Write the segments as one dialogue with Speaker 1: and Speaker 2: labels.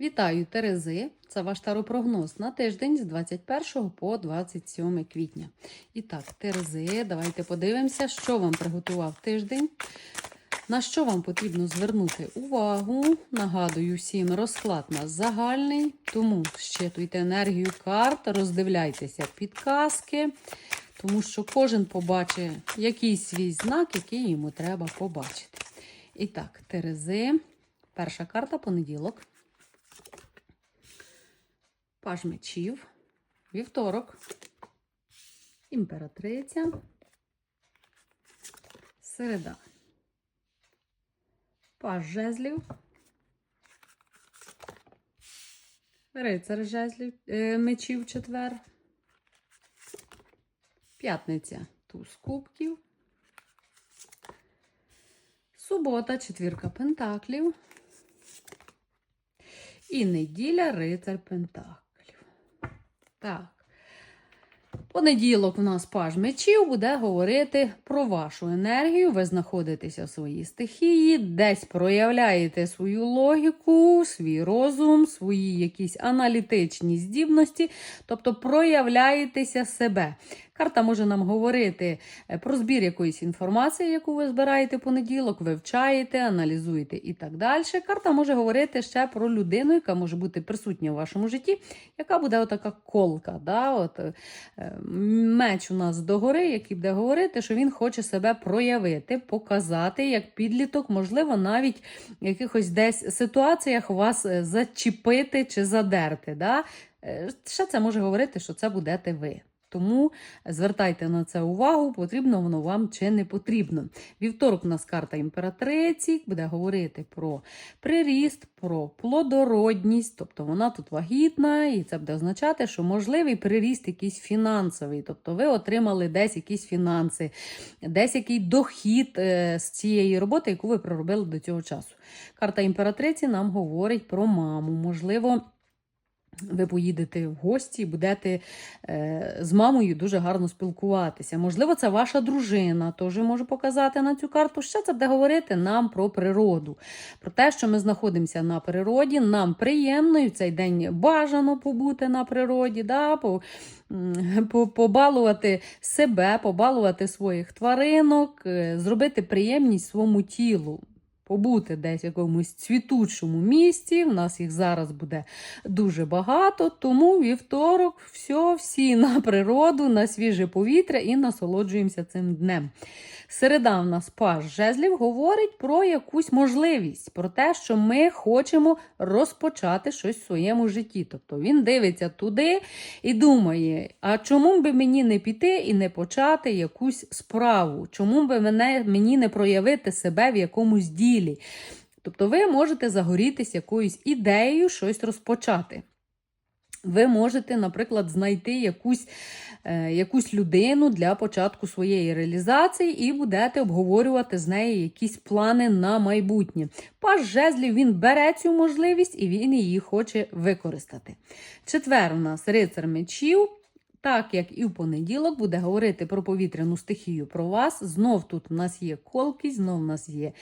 Speaker 1: Вітаю, Терези! Це ваш таропрогноз на тиждень з 21 по 27 квітня. І так, Терези, давайте подивимося, що вам приготував тиждень. На що вам потрібно звернути увагу? Нагадую всім, розклад у нас загальний, тому щитуйте енергію карт, роздивляйтеся підказки, тому що кожен побачить якийсь свій знак, який йому треба побачити. І так, Терези, перша карта понеділок. Паж мечів, вівторок, імператриця, середа, паж жезлів, рицар жезлів, е, мечів четвер, п'ятниця туз кубків, субота, четвірка пентаклів і неділя рицар пентаклів. Так. Понеділок у нас паж мечів буде говорити про вашу енергію. Ви знаходитеся в своїй стихії, десь проявляєте свою логіку, свій розум, свої якісь аналітичні здібності, тобто проявляєтеся себе. Карта може нам говорити е, про збір якоїсь інформації, яку ви збираєте понеділок, вивчаєте, аналізуєте і так далі. Карта може говорити ще про людину, яка може бути присутня в вашому житті, яка буде отака колка. Да? От, е, меч у нас догори, який буде говорити, що він хоче себе проявити, показати як підліток, можливо, навіть в якихось десь ситуаціях вас е, зачепити чи задерти. Да? Ще це може говорити, що це будете ви. Тому звертайте на це увагу, потрібно воно вам чи не потрібно. Вівторок у нас карта імператриці буде говорити про приріст, про плодородність, тобто вона тут вагітна, і це буде означати, що можливий приріст якийсь фінансовий, тобто ви отримали десь якісь фінанси, десь який дохід е, з цієї роботи, яку ви проробили до цього часу. Карта імператриці нам говорить про маму, можливо. Ви поїдете в гості і будете е, з мамою дуже гарно спілкуватися. Можливо, це ваша дружина теж може показати на цю карту. Що це буде говорити нам про природу, про те, що ми знаходимося на природі, нам приємно і в цей день бажано побути на природі, да, по, по, побалувати себе, побалувати своїх тваринок, е, зробити приємність своєму тілу побути десь в якомусь цвітучому місці. У нас їх зараз буде дуже багато, тому вівторок, все, всі на природу, на свіже повітря і насолоджуємося цим днем. Середа в нас паж жезлів говорить про якусь можливість, про те, що ми хочемо розпочати щось в своєму житті. Тобто він дивиться туди і думає, а чому би мені не піти і не почати якусь справу? Чому би мені не проявити себе в якомусь ділі? Тобто ви можете загорітися якоюсь ідеєю щось розпочати. Ви можете, наприклад, знайти якусь, е, якусь людину для початку своєї реалізації і будете обговорювати з нею якісь плани на майбутнє. Паж жезлів він бере цю можливість і він її хоче використати. Четвер у нас рицар мечів. Так як і в понеділок буде говорити про повітряну стихію про вас. Знов тут у нас є колкість, знов у нас є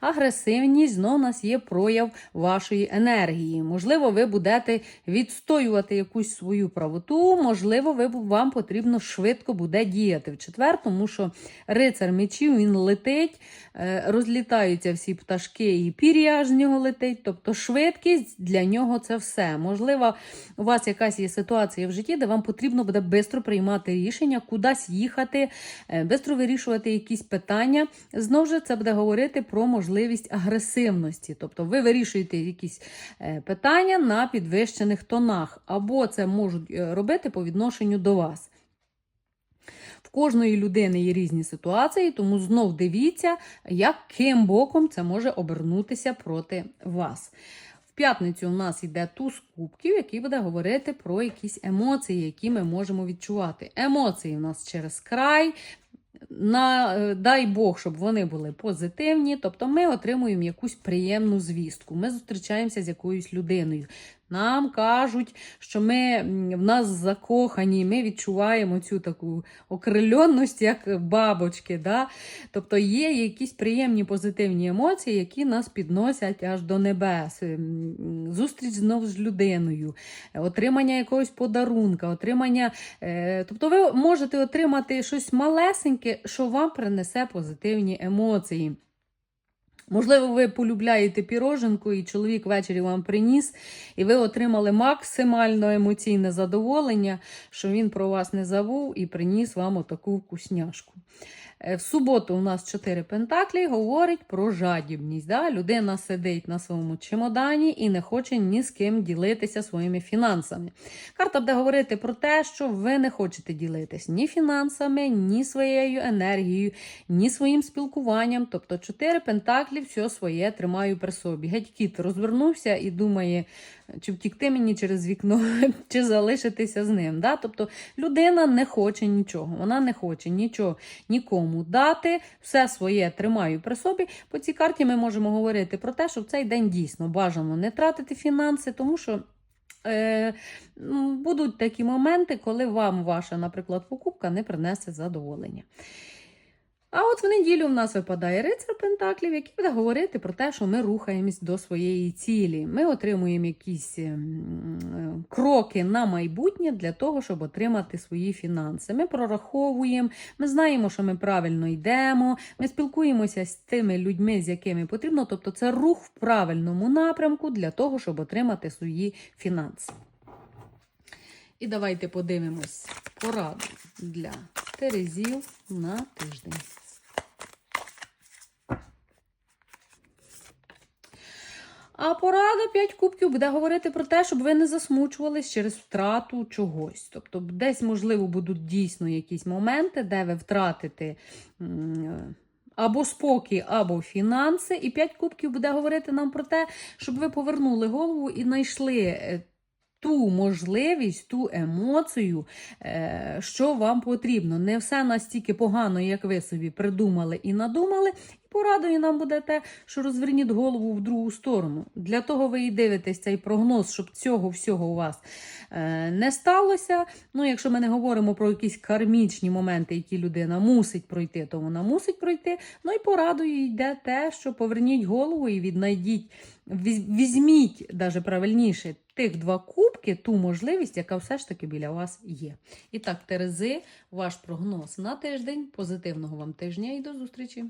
Speaker 1: агресивність, знов у нас є прояв вашої енергії. Можливо, ви будете відстоювати якусь свою правоту, можливо, ви, вам потрібно швидко буде діяти в четвер, тому що рицар мечів він летить, е, розлітаються всі пташки, і пір'я з нього летить. Тобто швидкість для нього це все. Можливо, у вас якась є ситуація в житті, де вам потрібно буде швидко приймати рішення, кудись їхати, швидко вирішувати якісь питання. Знову ж це буде говорити про можливість агресивності. Тобто ви вирішуєте якісь е, питання на підвищених тонах, або це можуть е, робити по відношенню до вас. В кожної людини є різні ситуації, тому знов дивіться, яким боком це може обернутися проти вас. П'ятницю у нас йде туз кубків, який буде говорити про якісь емоції, які ми можемо відчувати. Емоції у нас через край. На, е, дай Бог, щоб вони були позитивні, тобто ми отримуємо якусь приємну звістку. Ми зустрічаємося з якоюсь людиною. Нам кажуть, що ми в нас закохані, ми відчуваємо цю таку окрильонність, як бабочки. Да? Тобто є якісь приємні позитивні емоції, які нас підносять аж до небес. Зустріч знов з людиною, е, отримання якогось подарунка, отримання. е, Тобто ви можете отримати щось малесеньке, що вам принесе позитивні емоції. Можливо, ви полюбляєте піроженку, і чоловік ввечері вам приніс, і ви отримали максимально емоційне задоволення, що він про вас не забув і приніс вам отаку вкусняшку. Е, В суботу у нас чотири пентаклі говорить про жадібність. Да? Людина сидить на своєму чемодані і не хоче ні з ким ділитися своїми фінансами. Карта буде говорити про те, що ви не хочете ділитись ні фінансами, ні своєю енергією, ні своїм спілкуванням. Тобто чотири пентаклі все своє тримаю при собі. Геть кіт розвернувся і думає, чи втікти мені через вікно, чи залишитися з ним. Да? Тобто людина не хоче нічого, вона не хоче нічого нікому дати, все своє тримаю при собі. По цій карті ми можемо говорити про те, що в цей день дійсно бажано не тратити фінанси, тому що. Е, будуть такі моменти, коли вам ваша, наприклад, покупка не принесе задоволення. А от в неділю в нас випадає рицар Пентаклів, який буде говорити про те, що ми рухаємось до своєї цілі. Ми отримуємо якісь ем, кроки на майбутнє для того, щоб отримати свої фінанси. Ми прораховуємо, ми знаємо, що ми правильно йдемо, ми спілкуємося з тими людьми, з якими потрібно. Тобто це рух в правильному напрямку для того, щоб отримати свої фінанси. І давайте подивимось пораду для Терезів на тиждень. А порада 5 кубків буде говорити про те, щоб ви не засмучувались через втрату чогось. Тобто, десь, можливо, будуть дійсно якісь моменти, де ви втратите. Або спокій, або фінанси. І 5 кубків буде говорити нам про те, щоб ви повернули голову і знайшли е, ту можливість, ту емоцію, е, що вам потрібно. Не все настільки погано, як ви собі придумали і надумали. Порадою нам буде те, що розверніть голову в другу сторону. Для того ви і дивитесь цей прогноз, щоб цього всього у вас е, не сталося. Ну, якщо ми не говоримо про якісь кармічні моменти, які людина мусить пройти, то вона мусить пройти. Ну і порадою йде те, що поверніть голову і віднайдіть, візьміть, даже правильніше, тих два кубки, ту можливість, яка все ж таки біля вас є. І так, Терези, ваш прогноз на тиждень. Позитивного вам тижня і до зустрічі!